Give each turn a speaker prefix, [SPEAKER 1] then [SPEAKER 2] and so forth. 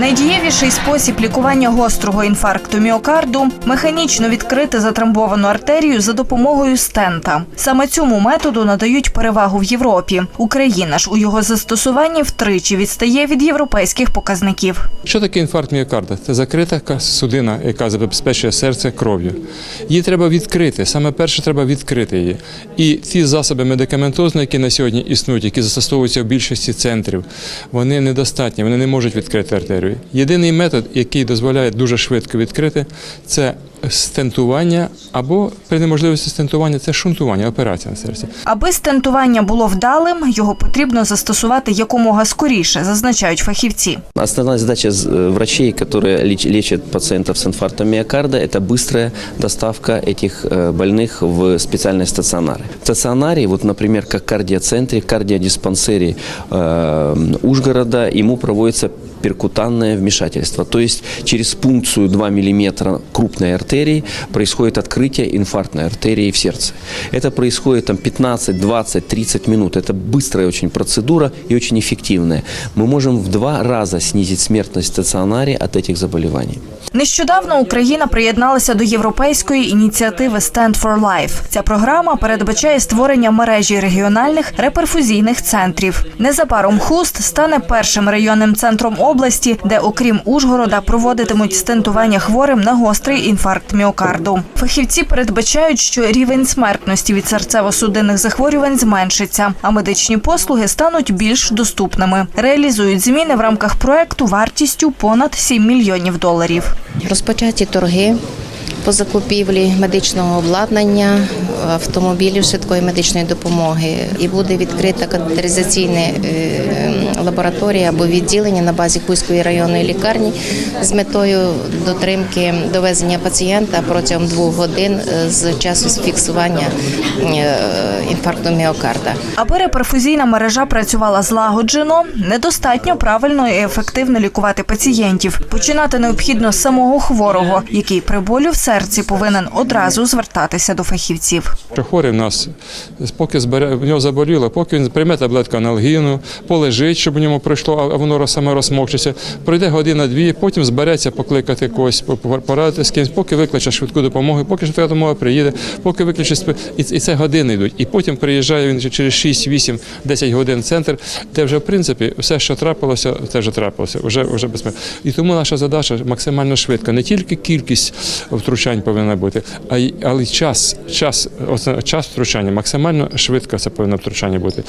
[SPEAKER 1] Найдієвіший спосіб лікування гострого інфаркту міокарду механічно відкрити затрамбовану артерію за допомогою стента. Саме цьому методу надають перевагу в Європі. Україна ж у його застосуванні втричі відстає від європейських показників.
[SPEAKER 2] Що таке інфаркт міокарда? Це закрита судина, яка забезпечує серце кров'ю. Її треба відкрити. Саме перше треба відкрити її. І ті засоби медикаментозні, які на сьогодні існують, які застосовуються в більшості центрів, вони недостатні, вони не можуть відкрити артерію. Єдиний метод, який дозволяє дуже швидко відкрити, це стентування або при неможливості стентування це шунтування, операція на серці.
[SPEAKER 1] Аби стентування було вдалим, його потрібно застосувати якомога скоріше, зазначають фахівці.
[SPEAKER 3] Основная задача э, врачей, которые леч- лечат пациентов с инфарктом миокарда, это быстрая доставка этих э, больных в специальные стационары. В стационаре, вот, например, как в кардиоцентре, кардиодиспансере э, Ужгорода, ему проводится перкутанное вмешательство. То есть через пункцию 2 мм крупной артерии происходит открытие инфарктной артерии в сердце. Это происходит там 15, 20, 30 минут. Это быстрая очень процедура и очень эффективная. Мы можем в два раза снизить смертность в стационаре от этих заболеваний.
[SPEAKER 1] Нещодавно Україна приєдналася до європейської ініціативи Stand for Life. Ця програма передбачає створення мережі регіональних реперфузійних центрів. Незабаром Хуст стане першим районним центром області, де, окрім Ужгорода, проводитимуть стентування хворим на гострий інфаркт міокарду. Фахівці передбачають, що рівень смертності від серцево-судинних захворювань зменшиться, а медичні послуги стануть більш доступними. Реалізують зміни в рамках проекту вартістю понад 7 мільйонів доларів.
[SPEAKER 4] Розпочаті торги по закупівлі медичного обладнання, автомобілів швидкої медичної допомоги і буде відкрита катетеризаційна е, лабораторія або відділення на базі Хуйської районної лікарні з метою дотримки довезення пацієнта протягом двох годин е, з часу фіксування е, інфаркту міокарда.
[SPEAKER 1] Аби реперфузійна мережа працювала злагоджено, недостатньо правильно і ефективно лікувати пацієнтів. Починати необхідно з самого хворого, який при болю в серці повинен одразу звертатися до фахівців.
[SPEAKER 2] Що хворий в нас, поки збере, в нього заболіло, поки він прийме таблетку аналгіну, полежить, щоб у ньому пройшло, а воно саме розмокчиться. Пройде година-дві, потім збереться покликати когось, по- по- порадити з кимось, поки викличе швидку допомогу, поки швидка допомога приїде, поки викличе сп- і, це години йдуть. І потім приїжджає він через 6, 8, 10 годин в центр, де вже в принципі все, що трапилося, це вже трапилося, вже, вже безпечно. І тому наша задача максимально швидка. Не тільки кількість втручань повинна бути, а й але й час, час, час втручання, максимально швидко це повинно втручання бути.